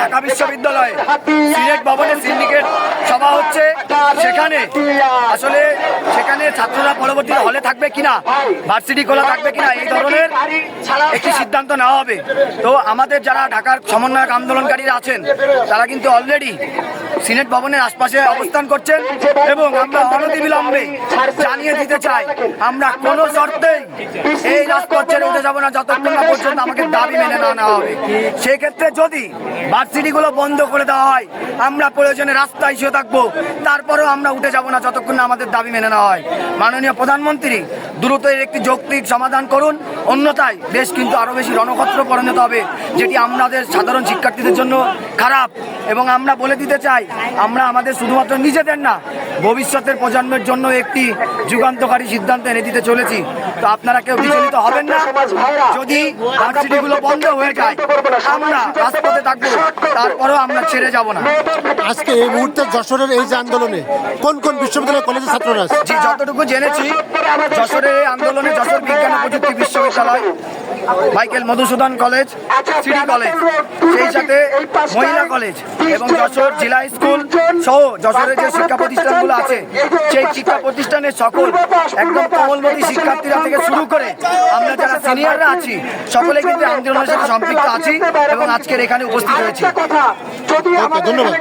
ঢাকা বিশ্ববিদ্যালয়ে। সিনেট ভবনে সিন্ডিকেট সভা হচ্ছে। সেখানে, আসলে সেখানে ছাত্ররা পরবর্তী হলে থাকবে কিনা ভার্সিটি খোলা থাকবে কিনা, এই ধরনের একটি সিদ্ধান্ত নেওয়া হবে। তো আমাদের যারা ঢাকার সমন্বয়ক আন্দোলনকারীরা আছেন, তারা কিন্তু অলরেডি সিনেট ভবনের আশপাশে অবস্থান করছেন এবং আমরা অনতিবিলম্বে জানিয়ে দিতে চাই, আমরা শর্তেই এই রাজপথ ছেড়ে উঠে যাব না যতক্ষণ না পর্যন্ত আমাকে দাবি মেনে না নেওয়া হবে। সেক্ষেত্রে যদি ভার্সিটিগুলো বন্ধ করে দেওয়া হয়, আমরা প্রয়োজনে রাস্তায় শুয়ে থাকব তারপরেও আমরা উঠে যাব না যতক্ষণ না আমাদের দাবি মেনে নেওয়া হয়। মাননীয় প্রধানমন্ত্রী দ্রুত এর একটি যৌক্তিক সমাধান করুন। অন্যথায় দেশ কিন্তু আরও বেশি রণক্ষত্র পরিণত হবে যেটি আমাদের সাধারণ শিক্ষার্থীদের জন্য খারাপ। এবং আমরা বলে দিতে চাই আমরা আমাদের শুধুমাত্র নিজেদের না ভবিষ্যতের প্রজন্মের জন্য একটি যুগান্তকারী সিদ্ধান্ত এনে দিতে চলেছি। তো আপনারা কেউ বিচলিত হবেন না। যদি ভার্সিটিগুলো বন্ধ হয়ে যায় আমরা রাজপথে থাকব। তারপরেও আমরা ছেড়ে যাব না। আজকে এই মুহূর্তে যশোরের এই যে আন্দোলনে কোন কোন বিশ্ববিদ্যালয় কলেজের ছাত্ররা আছে? জি যতটুকু জেনেছি যশোরের এই আন্দোলনে যশোর বিজ্ঞান প্রযুক্তি প্রযুক্তি বিশ্ববিদ্যালয় Michael Madhusudan college city college. সেই সাথে মহিলা কলেজ এবং যশোর জেলা স্কুল সহ যশোরের যে শিক্ষা প্রতিষ্ঠানগুলো আছে সেই শিক্ষা প্রতিষ্ঠানের সকল একদম কমলমতি শিক্ষার্থীরা থেকে শুরু করে আমরা যারা সিনিয়ররা আছি সকলে কিন্তু আন্দোলনের সাথে সম্পৃক্ত আছি এবং আজকের এখানে উপস্থিত হয়েছি ধন্যবাদ।